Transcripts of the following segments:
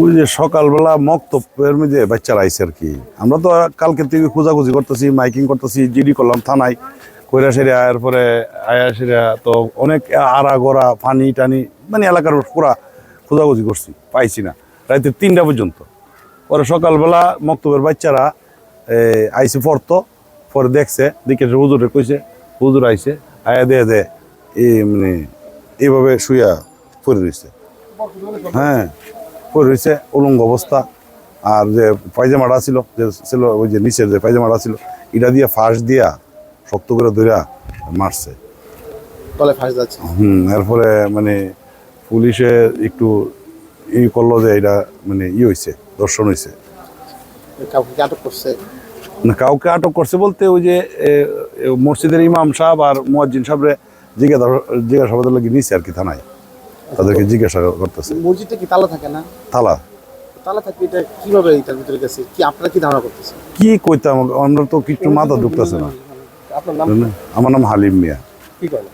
ওই যে সকালবেলা মক্তবের মধ্যে বাচ্চারা আইছে আর কি। আমরা তো কালকে থেকে খোঁজাখুঁজি করতেছি, মাইকিং করতেছি, জিডি করলাম থানায়। কইরা সেরা, এরপরে আয়া সেরা তো অনেক আড়া গড়া পানি টানি মানে এলাকার পুরা খোঁজাখুঁজি করছি, পাইছি না। রাতে তিনটা পর্যন্ত। পরে সকালবেলা মক্তবের বাচ্চারা আইসে পড়তো পরে দেখছে, দেখে হুজুরে কইছে, হুজুর আইসে আয়া দে দে, এই মানে এইভাবে শুয়া পড়ে রয়েছে হ্যাঁ। পড়ে রয়েছে উলঙ্গ অবস্থা। আর যে পায়জামাটা ছিল যে ছিল ওই যে নিচের যে পায়জামাটা ছিল এটা দিয়ে ফাঁস দিয়া শক্ত করে ধইরা মারছে। তলে ফাঁস যাচ্ছে। হুম এরপরে মানে পুলিশে একটু ই করল যে এটা মানে ই হয়েছে দর্শন হয়েছে কাউকে আটক করছে? না কাউকে আটক করছে বলতে ওই যে মসজিদের ইমাম সাহেব আর মুয়াজ্জিন সাহেবরে জিজ্ঞাসা জিজ্ঞাসাবাদের লাগি নিছে আর কি থানায়। তাদেরকে জিজ্ঞাসা করতেছে। মসজিদে কি তালা থাকে না? থালা তালা থাকবে এটা কীভাবে এটার ভিতরে গেছে? কি আপনারা কি ধারণা করতেছেন? কি কইতাম আমরা তো কিছু মাথা ঢুকতেছে না। আপনার নাম আমার নাম হালিম মিয়া। কি করেন?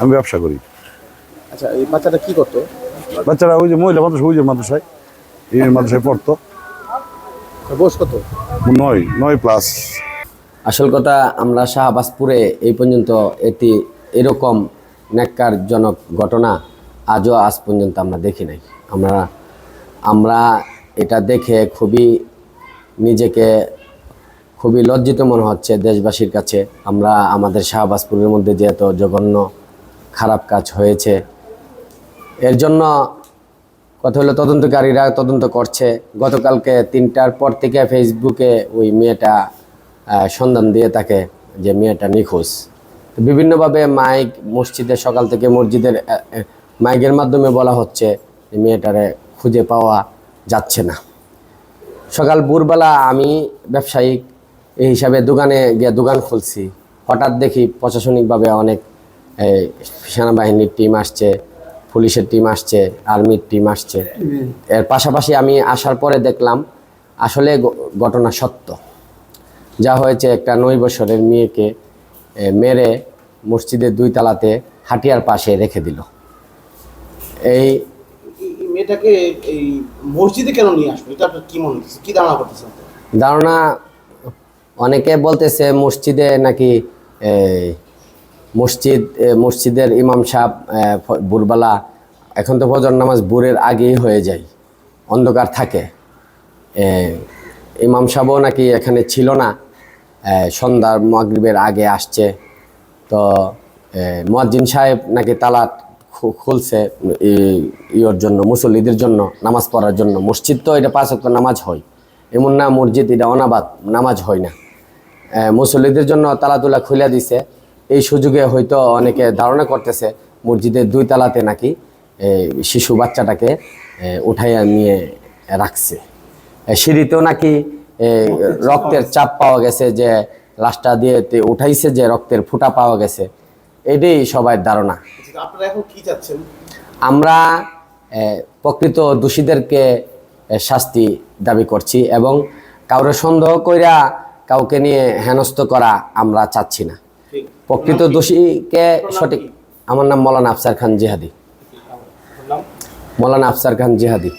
আমি ব্যবসা করি। আচ্ছা এই বাচ্চাটা কি করতো? বাচ্চারা ওই যে মহিলা মাদ্রাসা ওই যে মাদ্রাসায়। এই মাদ্রাসায় পড়তো। বয়স কত? নয় নয় প্লাস আসল কথা আমরা শাহবাজপুরে এই পর্যন্ত এটি এরকম ন্যাক্কারজনক ঘটনা আজও আজ পর্যন্ত আমরা দেখি নাই। আমরা আমরা এটা দেখে খুবই নিজেকে খুবই লজ্জিত মনে হচ্ছে দেশবাসীর কাছে। আমরা আমাদের শাহবাজপুরের মধ্যে যে এত জঘন্য খারাপ কাজ হয়েছে, এর জন্য কথা হলো তদন্তকারীরা তদন্ত করছে। গতকালকে তিনটার পর থেকে ফেসবুকে ওই মেয়েটা সন্ধান দিয়ে থাকে যে মেয়েটা নিখোঁজ। বিভিন্নভাবে মাইক, মসজিদে সকাল থেকে মসজিদের মাইকের মাধ্যমে বলা হচ্ছে মেয়েটারে খুঁজে পাওয়া যাচ্ছে না। সকাল ভোরবেলা আমি ব্যবসায়িক এই হিসাবে দোকানে গিয়ে দোকান খুলছি। হঠাৎ দেখি প্রশাসনিকভাবে অনেক সেনাবাহিনীর টিম আসছে, পুলিশের টিম আসছে, আর্মির টিম আসছে। এর পাশাপাশি আমি আসার পরে দেখলাম আসলে ঘটনা সত্য। যা হয়েছে একটা নয় বছরের মেয়েকে মেরে মসজিদের দুই তালাতে হাটিয়ার পাশে রেখে দিল। এই মেয়েটাকে এই মসজিদে কেন নিয়ে এটা আপনার কি মনে হচ্ছে? কি ধারণা করতেছেন ধারণা অনেকে বলতেছে মসজিদে নাকি মসজিদ মসজিদের ইমাম সাহেব এ, ভোরবেলা এখন তো ফজর নামাজ ভোরের আগেই হয়ে যায় অন্ধকার থাকে। ইমাম সাহেবও নাকি এখানে ছিল না সন্ধ্যার মাগরিবের আগে আসছে। তো এ, সাহেব নাকি তালা খু- খুলছে ইয়োর জন্য, মুসল্লিদের জন্য, নামাজ পড়ার জন্য। মসজিদ তো এটা পাঁচ ওয়াক্ত নামাজ হয়। এমন না মসজিদ এটা অনাবাদ, নামাজ হয় না। মুসল্লিদের জন্য তালাতুলা খুলে দিছে। এই সুযোগে হয়তো অনেকে ধারণা করতেছে, মসজিদের দুই তালাতে নাকি শিশু বাচ্চাটাকে উঠাইয়া নিয়ে রাখছে। সিঁড়িতেও নাকি রক্তের চাপ পাওয়া গেছে যে, লাশটা দিয়ে উঠাইছে যে, রক্তের ফুটা পাওয়া গেছে। এটাই সবার ধারণা। আচ্ছা, আপনারা এখন কি চাচ্ছেন? আমরা প্রকৃত দোষীদেরকে শাস্তি দাবি করছি এবং কাউরে সন্দেহ কইরা কাউকে নিয়ে হেনস্থ করা আমরা চাচ্ছি না। প্রকৃত দোষীকে সঠিক আমার নাম মৌলানা আফসার খান জিহাদি। মৌলানা আফসার খান জিহাদি।